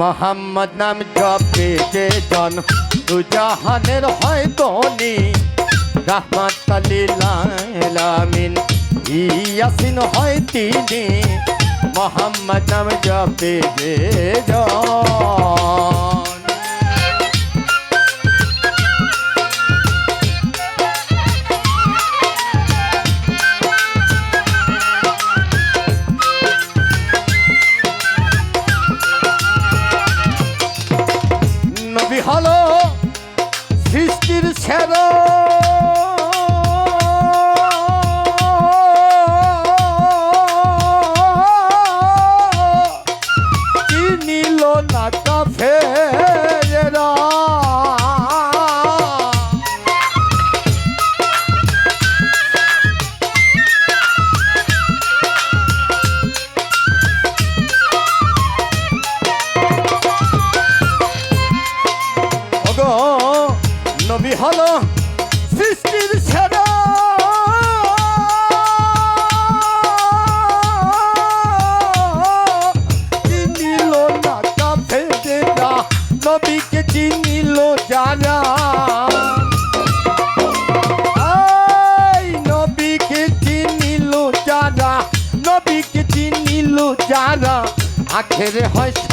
মোহাম্মদ নাম জপে যে জন দু জাহানের হয় তনি রহমত কালিলামিন ইয়াসিন হয় তিনি। মোহাম্মদ নাম জপে যে জন।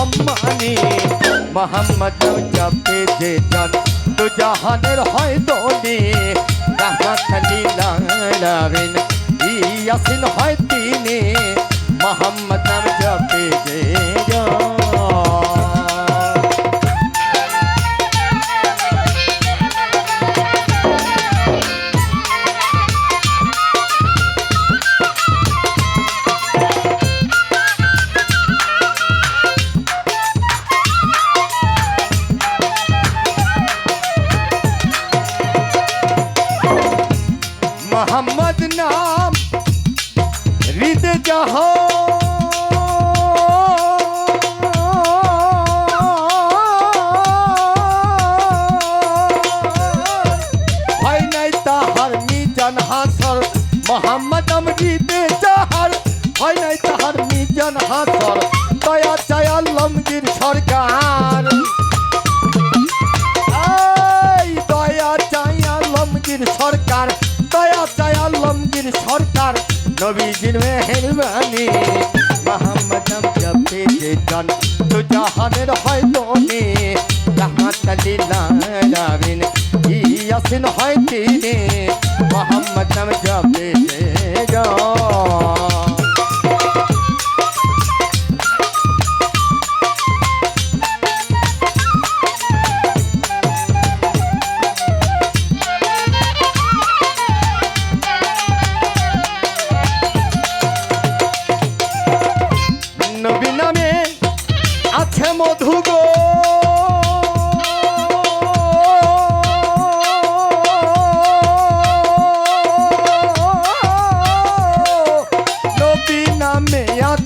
সম্মানী মোহাম্মদ জপে যে জন তো জাহানের হয় দনি, রাহমাত লালাবেন ইয়াসিন হয় তিনি, মোহাম্মদ নাম জপে যে সরকার নবীজির মেহরবানি। মোহাম্মদ নাম জপে যে জন তো জাহানের হয় দনি রাহমাত আলামিন ইয়াসিন হয় তিনি। মোহাম্মদ নাম জপে যে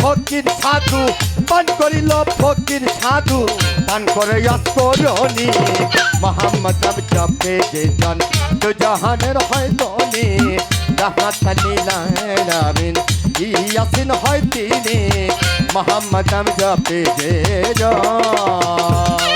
ফকির সাধু, পান করিল ফকির সাধু। পান করে অস্তরণী মোহাম্মদ জপে যে জন, তো জাহানের হয় দনি রাহাত আলামিন ইয়াসিন হয় তিনি, মোহাম্মদ জপে যে জন।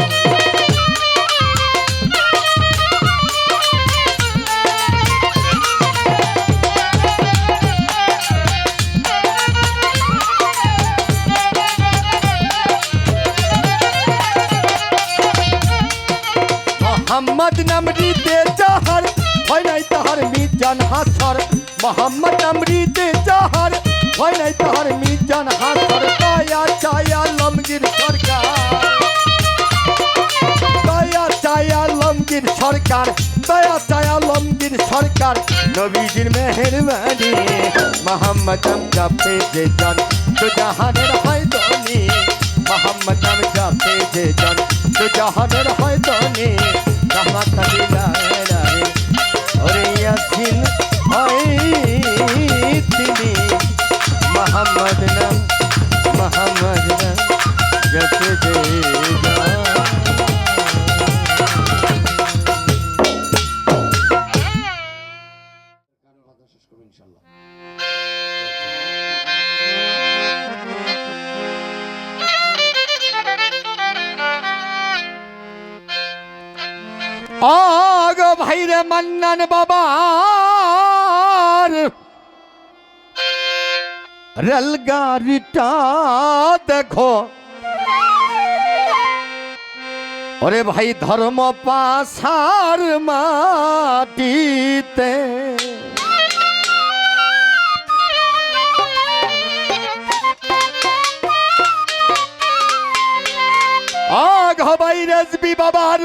মোহাম্মদ নাম রিতে যাহার হয় নাই তাহার মিজান হাসর দয়া চায়া লমগির সরকার। দয়া চায়া লমগির সরকার, দয়া চায়া লমগির সরকার। নবীজির মেহরবানি, মোহাম্মদ নাম জপে যে জন তো জাহানের হয় দনি মোহাম্মদ নাম জপে যে জন তো জাহানের হয় দনি আগ ভাইরে মান্নান বাবার। রেলগাড়িটা দেখো। ওরে ভাই ধর্ম পাশার মাটিতে। আগ হবাই রেজবি বাবার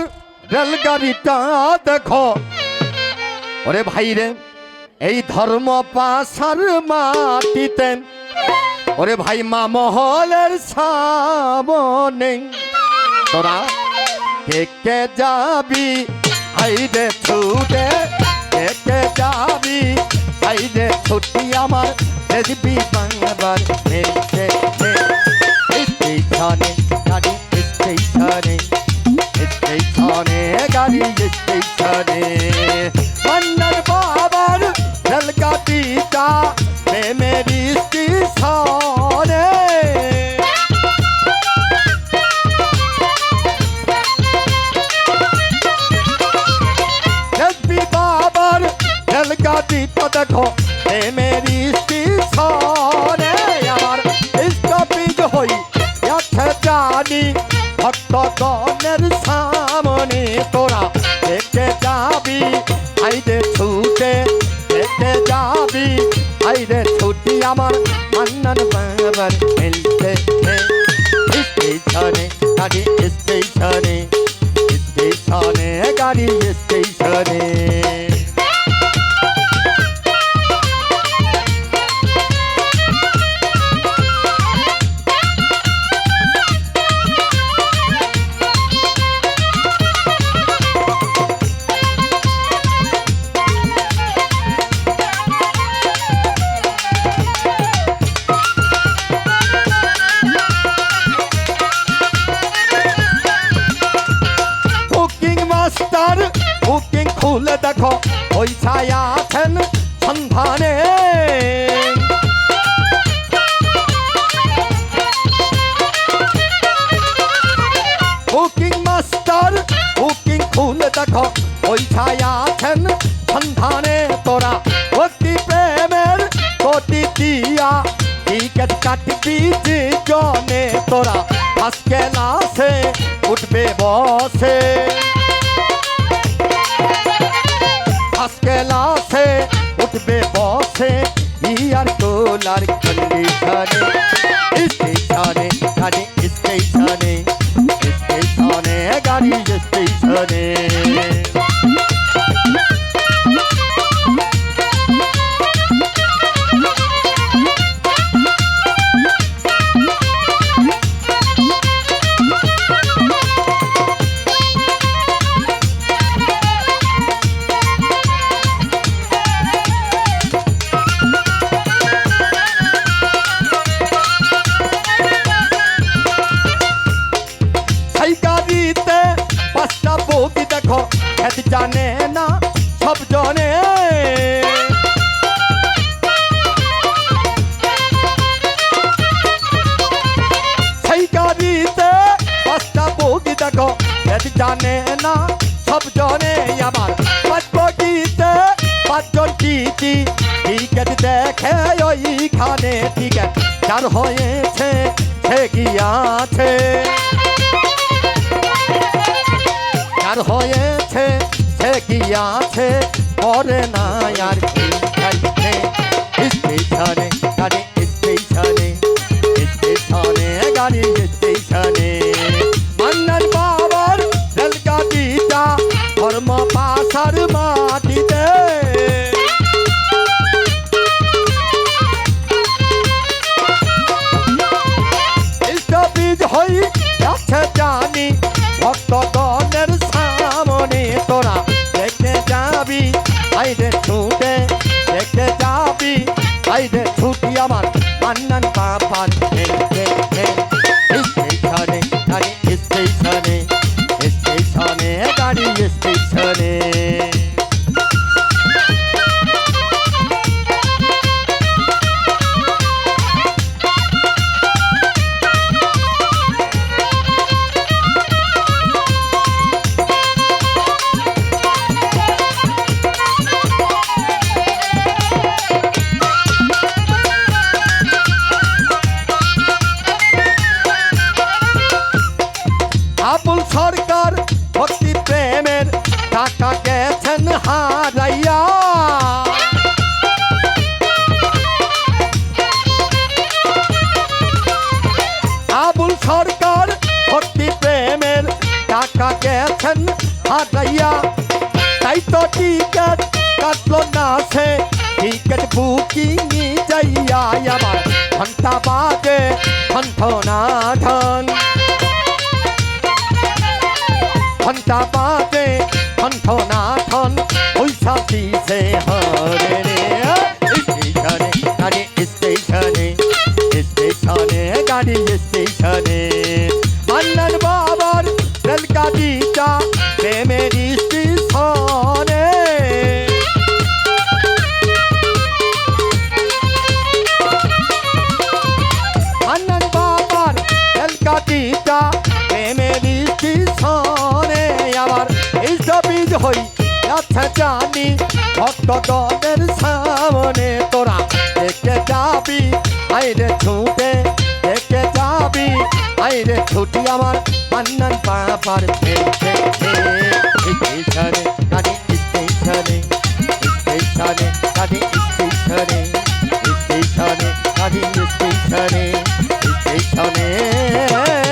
রেলগাড়িটা দেখো। ওরে ভাই রে, এই ধর্ম পাশার মাটিতে। ওরে ভাই, মা মহলের সামনে। তোরা কে কে যাবি? হাইরে ছুটে কে কে যাবি? হাইরে ছুটি আমার রেজবি বাংলার মেতে স্টেশনে, গাড়ি স্টেশনে। স্টেশনে গাড়ি স্টেশনে মন্নার বাবার রেলগাড়িটা মেমেরি স্টেশনে এসপি বাবার রেলগাড়িটা দেখো এ মেরি স্টেশনে আমার স্টপিজ হই যাচ্ছে জানি ভক্তগণের সামনে তোরা দেখে যাবি আইরে ছুটে দেখে যাবি আইরে ছুটি আমার মান্নান বাবার মিলতে স্টেশনে, গাড়ি স্টেশনে স্টেশনে, গাড়ি স্টেশনে মাস্টার বুকিং খুলে দেখো, ওই ছায়া আছেন সন্ধানে। বুকিং মাস্টার, বুকিং খুলে দেখো, ওই ছায়া আছেন সন্ধানে। তোরা অতি প্রেমের কোটি দিয়া টিকেট কাটবি জনে তোরা আজকে লাসে উঠবে বসে। আজকে লাসে উঠবে বসে ইয়ার কোলার কন্ডিশনে স্টেশনে গাড়ি স্টেশনে স্টেশনে গাড়ি স্টেশনে সেই সব জনে আমার পাঁচ বগিতে পাঁচজন টিটি টিকেট দেখে ওইখানে টিকেট যার হয়েছে, সে গিয়াছে যার হয়েছে, সে গিয়াছে করে না আর কি হারাইয়া। আবুল সরকার ভক্তি প্রেমের টাকা গেছেন হারাইয়া। তাই তো টিকেট কাটলো না সে। টিকেট বুকিং যাইয়া আমার ঘণ্টা বাজে ঘন্ট না ঢন ঘণ্টা বাজে ঘন্ট না দিছে হরে রে স্টেশনে গাড়ি স্টেশনে স্টেশনে গাড়ি আচ্ছা জানি ভক্তগণের সামনে তোরা দেখে যাবি আইরে ছুটে দেখে যাবি আইরে ছুটি আমার মান্নান বাবার স্টেশনে স্টেশনে স্টেশনে স্টেশনে স্টেশনে।